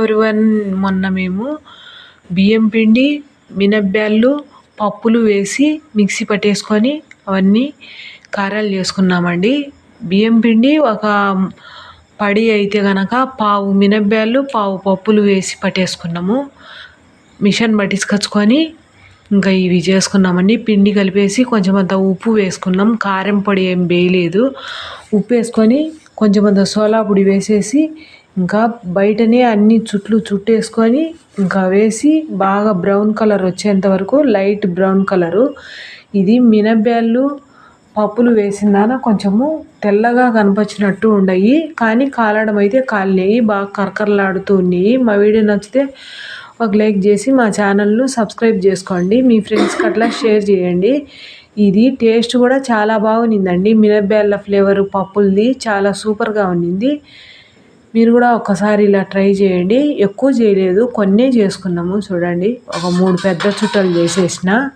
Everyone మొన్న మేము బియ్యం పిండి మినప్పాలు పప్పులు వేసి మిక్సీ పట్టేసుకొని అవన్నీ కారాలు చేసుకున్నామండి. బియ్యం పిండి ఒక పడి అయితే కనుక పావు మినప్పాలు పావు పప్పులు వేసి పట్టేసుకున్నాము. మిషన్ పట్టించుకొచ్చుకొని ఇంకా ఇవి చేసుకున్నామండి. పిండి కలిపేసి కొంచెం అంత ఉప్పు వేసుకున్నాం. కారం పొడి ఏం వేయలేదు. ఉప్పు వేసుకొని కొంచెం అంత సోలా పొడి వేసేసి ఇంకా బయటనే అన్ని చుట్లు చుట్టేసుకొని ఇంకా వేసి బాగా బ్రౌన్ కలర్ వచ్చేంత వరకు లైట్ బ్రౌన్ కలరు. ఇది మినబ్యాళ్ళు పప్పులు వేసిందాన కొంచెము తెల్లగా కనిపించినట్టు ఉండయి. కానీ కాలడం అయితే కాలినాయి బాగా కరకరలాడుతూ ఉన్నాయి. మా వీడియో నచ్చితే ఒక లైక్ చేసి మా ఛానల్ను సబ్స్క్రైబ్ చేసుకోండి. మీ ఫ్రెండ్స్కి అట్లా షేర్ చేయండి. ఇది టేస్ట్ కూడా చాలా బాగుండిందండి. మినబ్యాళ్ళ ఫ్లేవర్ పప్పులది చాలా సూపర్గా ఉండింది. మీరు కూడా ఒకసారి ఇలా ట్రై చేయండి. ఎక్కువ చేయలేదు. కొన్నే చేసుకున్నాము. చూడండి. ఒక మూడు పెద్ద చుట్టలు చేసేసిన.